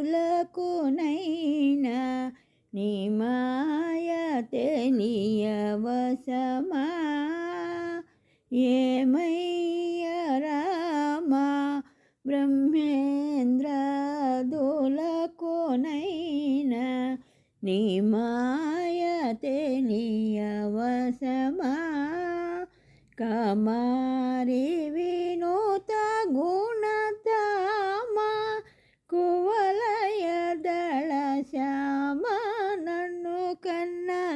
పాపులకునైనా నీ మాయ తెలియవసమా? ఏమయ్య రామా బ్రహ్మేంద్ర దోలకునైనా నీ మాయ తెలియవసమా? కమారి వినూత గుణ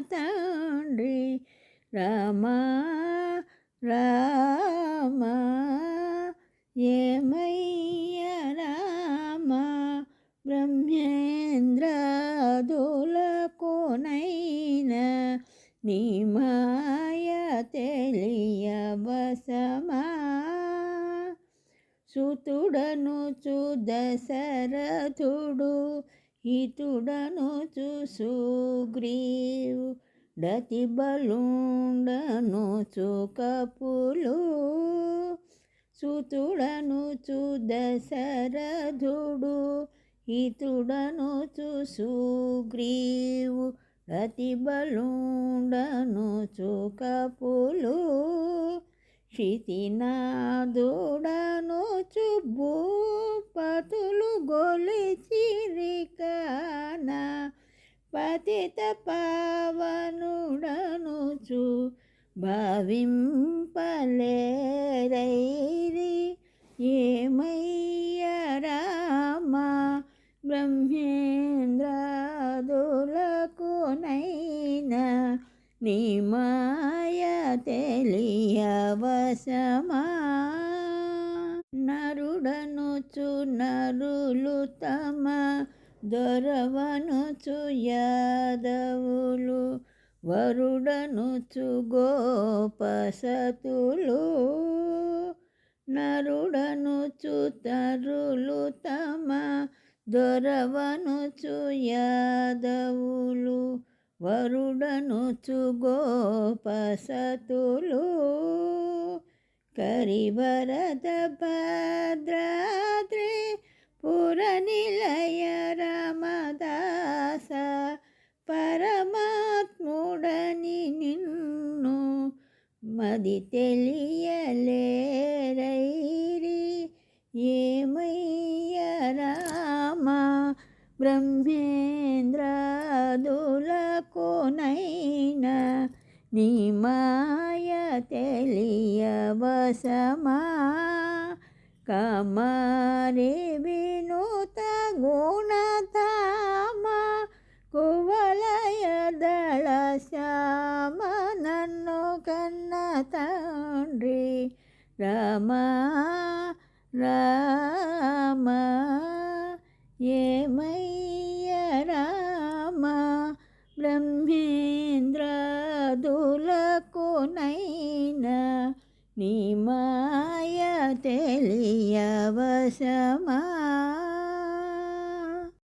తండ్రి రామా రామ ఏమయ్య రామ? బ్రహ్మేంద్రదులకోనైనా నీ మాయ తెలియవసమా? సుతుడను చు దశరథుడు ఇతుడను చు సుగ్రీవు డతి బలుండను చు కపులు. సుతుడను చు దశరథుడు ఇతుడను చు సుగ్రీవు రతి బలుండను చు కపులు. క్షితినాదుడను చు భూపతులు పతిత పావనుడను చు భావింపలేరైరి ఏమయ్య రామ బ్రహ్మేంద్రదులకునైనా నీ మాయ తెలియవసమా? నరుడనుచు నరులు తమ దొరవనుచు యాదవులు వరుడనుచు గోపసతులు నరుడనుచు తరులు తమ దొరవనుచు యాదవులు వరుడనుచు గోపసతులు కరివరద భద్రాద్రి పురనిల అది తెలియలేరైరి. ఏమయ్య రామ? బ్రహ్మేంద్రదులకోనైనా నీ మాయ తెలియవసమా? కమరే తండ్రి. రామ రామ ఏమయ్య రామ? బ్రహ్మేంద్రదులకునైనా నీ మాయ తెలియవసమా?